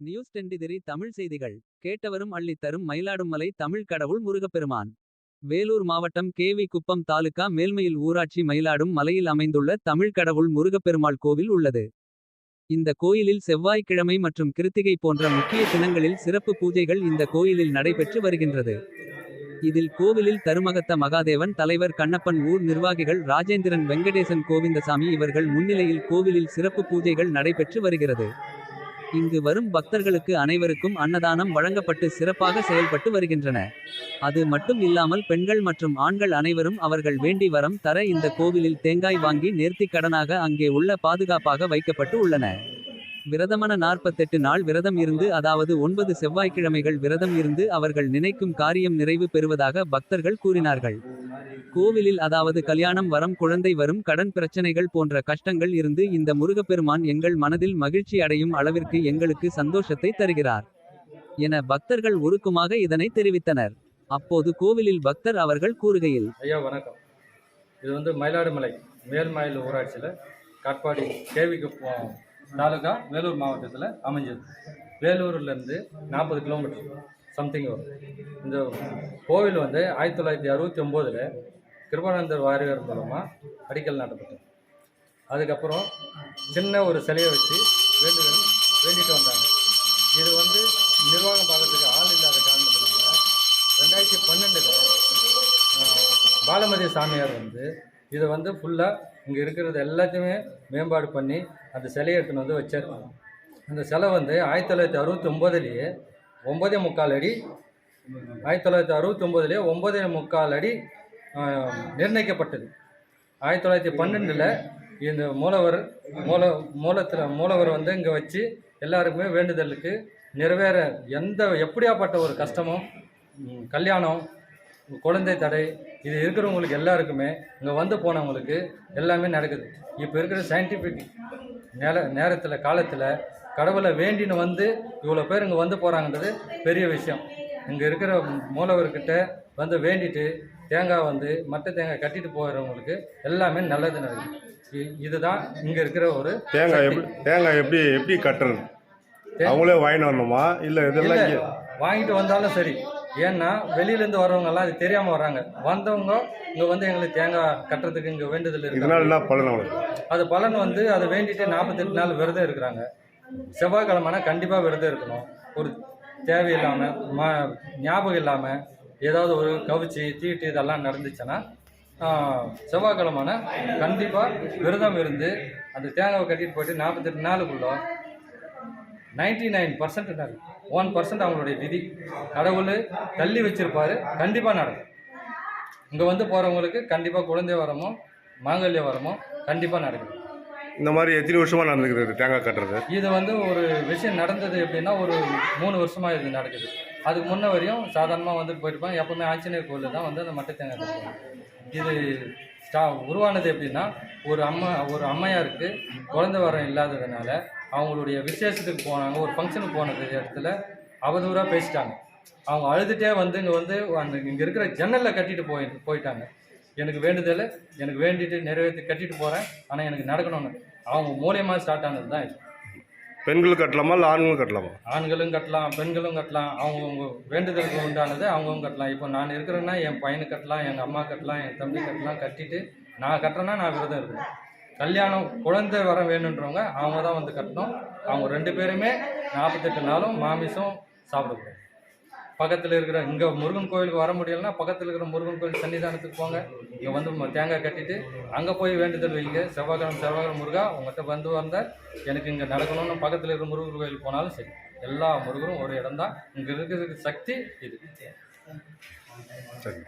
News டெண்டிதிரி Tamil செய்திகள் கேட்டவரும் அள்ளித்தரும் மயிலாடுமலை தமிழ் கடவுள் முருகப்பெருமான். வேலூர் மாவட்டம் கேவி குப்பம் தாலுகா மேல்மையில் ஊராட்சி மயிலாடும் மலையில் அமைந்துள்ள தமிழ் கடவுள் முருகப்பெருமாள் கோவில் உள்ளது. இந்த கோயிலில் செவ்வாய்க்கிழமை மற்றும் கிருத்திகை போன்ற முக்கிய தினங்களில் சிறப்பு பூஜைகள் இந்த கோயிலில் நடைபெற்று வருகின்றது. இதில் கோவிலில் தருமகத்த மகாதேவன் தலைவர் கண்ணப்பன் ஊர் நிர்வாகிகள் ராஜேந்திரன் வெங்கடேசன் கோவிந்தசாமி இவர்கள் முன்னிலையில் கோவிலில் சிறப்பு பூஜைகள் நடைபெற்று வருகிறது. இங்கு வரும் பக்தர்களுக்கு அனைவருக்கும் அன்னதானம் வழங்கப்பட்டு சிறப்பாக செயல்பட்டு வருகின்றன. அது மட்டும் இல்லாமல் பெண்கள் மற்றும் ஆண்கள் அனைவரும் அவர்கள் வேண்டி வரம் தர இந்த கோவிலில் தேங்காய் வாங்கி நேர்த்திக் கடனாக அங்கே உள்ள பாதுகாப்பாக வைக்கப்பட்டு உள்ளன. விரதமன நாற்பத்தெட்டு நாள் விரதம் இருந்து அதாவது ஒன்பது செவ்வாய்க்கிழமைகள் விரதம் இருந்து அவர்கள் நினைக்கும் காரியம் நிறைவு பெறுவதாக பக்தர்கள் கூறினார்கள். கோவிலில் அதாவது கல்யாணம் வரம் குழந்தை வரும் கடன் பிரச்சனைகள் போன்ற கஷ்டங்கள் இருந்து இந்த முருகப்பெருமான் எங்கள் மனதில் மகிழ்ச்சி அடையும் அளவிற்கு எங்களுக்கு சந்தோஷத்தை தருகிறார் என பக்தர்கள் உருக்குமாக இதனை தெரிவித்தனர். அப்போது கோவிலில் பக்தர் அவர்கள் கூறுகையில் ஐயா வணக்கம். இது வந்து மயிலாடுமலை மேல்மயில் ஊராட்சியில் காட்பாடி கேவிக்கு தாலுகா வேலூர் மாவட்டத்தில் அமைஞ்சது. வேலூர்லேருந்து நாற்பது கிலோமீட்டர். சம்திங் வரும் இந்த கோவில் வந்து ஆயிரத்தி தொள்ளாயிரத்தி அறுபத்தி ஒம்போதில் கிருபானந்தர் வாரியர் மூலமாக அடிக்கல் நாட்டப்பட்டது. அதுக்கப்புறம் சின்ன ஒரு சிலையை வச்சு வேண்டுதல் வேண்டிட்டு வந்தாங்க. இது வந்து நிர்வாகம் பார்க்கறதுக்கு ஆள் இல்லாத காரணத்தினால ரெண்டாயிரத்தி பன்னெண்டில் பாலமதி சாமியார் வந்து இதை வந்து ஃபுல்லாக இங்கே இருக்கிறது எல்லாத்தையுமே மேம்பாடு பண்ணி அந்த சிலையை எடுத்துன்னு வந்து வச்சிருக்காங்க அந்த சிலை வந்து ஆயிரத்தி தொள்ளாயிரத்தி அறுபத்தி ஒம்போதுலேயே ஒம்பதே முக்கால் அடி. ஆயிரத்தி தொள்ளாயிரத்தி அறுபத்தி ஒம்போதுலேயே ஒம்பதே முக்கால் அடி நிர்ணயிக்கப்பட்டது. ஆயிரத்தி தொள்ளாயிரத்தி பன்னெண்டில் இந்த மூலவர் மூல மூலத்தில் மூலவர் வந்து இங்கே வச்சு எல்லாருக்குமே வேண்டுதலுக்கு நிறைவேற எந்த எப்படியாப்பட்ட ஒரு கஷ்டமும் கல்யாணம் குழந்தை தடை இது இருக்கிறவங்களுக்கு எல்லாருக்குமே இங்கே வந்து போனவங்களுக்கு எல்லாமே நடக்குது. இப்போ இருக்கிற சயின்டிஃபிக் நேர நேரத்தில் காலத்தில் கடவுளை வேண்டின்னு வந்து இவ்வளோ பேர் இங்கே வந்து போகிறாங்கன்றது பெரிய விஷயம். இங்கே இருக்கிற மூலவர்கிட்ட வந்து வேண்டிட்டு தேங்காய் வந்து மற்ற தேங்காய் கட்டிட்டு போகிறவங்களுக்கு எல்லாமே நல்லது நடக்குது இ- இதுதான் இங்கே இருக்கிற ஒரு தேங்காய் எப்படி தேங்காய் எப்படி எப்படி கட்டுறது அவங்களே வாங்கிட்டு வரணுமா? இல்லை இதெல்லாம் வாங்கிட்டு வந்தாலும் சரி. ஏன்னா வெளியிலேருந்து வரவங்கெல்லாம் அது தெரியாமல் வர்றாங்க. வந்தவங்க இங்கே வந்து எங்களுக்கு தேங்காய் கட்டுறதுக்கு இங்கே வேண்டுதல் இருக்கு அது பலன் வந்து அதை வேண்டிட்டு நாற்பத்தெட்டு நாள் விரதம் இருக்கிறாங்க. செவ்வாய்க்கிழமைனா கண்டிப்பாக விரதம் இருக்கணும். ஒரு தேவையில்லாமல் ம ஞாபகம் இல்லாமல் ஏதாவது ஒரு கவிச்சி தீட்டு இதெல்லாம் நடந்துச்சுன்னா செவ்வாய்க்கிழமைனா கண்டிப்பாக விரதம் இருந்து அந்த தேங்காவை கட்டிட்டு போயிட்டு நாற்பத்தெட்டு நாளுக்குள்ள ninety nine percent one percent அவங்களுடைய விதி. கடவுள் தள்ளி வச்சிருப்பாரு. கண்டிப்பாக நடக்கும். இங்கே வந்து போகிறவங்களுக்கு கண்டிப்பாக குழந்தை வரமோ மாங்கல்ய வரமோ கண்டிப்பாக நடக்கும். இந்த மாதிரி எத்தனை வருஷமாக நடந்துக்கிறது தேங்காய் கட்டுறது? இது வந்து ஒரு விஷயம் நடந்தது எப்படின்னா ஒரு மூணு வருஷமாக இது நடக்குது. அதுக்கு முன்ன வரையும் சாதாரணமாக வந்துட்டு போயிருப்பாங்க. எப்பவுமே ஆஞ்சநேயர் கோவில் தான் வந்து அந்த மட்டை தேங்காய் கட்டுவாங்க. இது ஸ்டா உருவானது எப்படின்னா ஒரு அம்மா ஒரு அம்மையாருக்கு குழந்தை வரம் இல்லாததுனால அவங்களுடைய விசேஷத்துக்கு போனாங்க. ஒரு ஃபங்க்ஷனுக்கு போனது இடத்துல அவதூறாக பேசிட்டாங்க. அவங்க அழுதுகிட்டே வந்து இங்கே வந்து அந்த இங்கே இருக்கிற ஜன்னலில் கட்டிட்டு போய் போயிட்டாங்க. எனக்கு வேண்டுதல் எனக்கு வேண்டிட்டு நிறைவேற்றி கட்டிட்டு போகிறேன் ஆனால் எனக்கு நடக்கணும்னு அவங்க மூலியமாக ஸ்டார்ட் ஆனது தான் இது. பெண்கள் கட்டலாமா இல்லை ஆண்களும் கட்டலாமா? ஆண்களும் கட்டலாம் பெண்களும் கட்டலாம். அவங்கவுங்க வேண்டுதலுக்கு உண்டானது அவங்கவுங்க கட்டலாம். இப்போ நான் இருக்கிறேன்னா என் பையனுக்கு கட்டலாம் எங்கள் அம்மா கட்டலாம் என் தம்பி கட்டலாம் கட்டிட்டு நான் கட்டுறேன்னா நான் விரதம் இருக்கணும். கல்யாணம் குழந்தை வர வேணுன்றவங்க அவங்க தான் வந்து கட்டணும். அவங்க ரெண்டு பேருமே நாற்பத்தெட்டு நாளும் மாமிசம் சாப்பிடக்கூடாது பக்கத்தில் இருக்கிற இங்கே முருகன் கோயிலுக்கு வர முடியலன்னா பக்கத்தில் இருக்கிற முருகன் கோயில் சன்னிதானத்துக்கு போங்க. இங்கே வந்து தேங்காய் கட்டிட்டு அங்கே போய் வேண்டுதல் வைங்க. செவ்வாய்க்கிழமை செவ்வாய்க்கிழமை முருகா உங்கள்கிட்ட வந்து வந்தால் எனக்கு இங்கே நடக்கணும்னு பக்கத்தில் இருக்கிற முருகன் கோயிலுக்கு போனாலும் சரி. எல்லா முருகரும் ஒரு இடம் தான் இங்கே இருக்கிறதுக்கு சக்தி இது. சரி.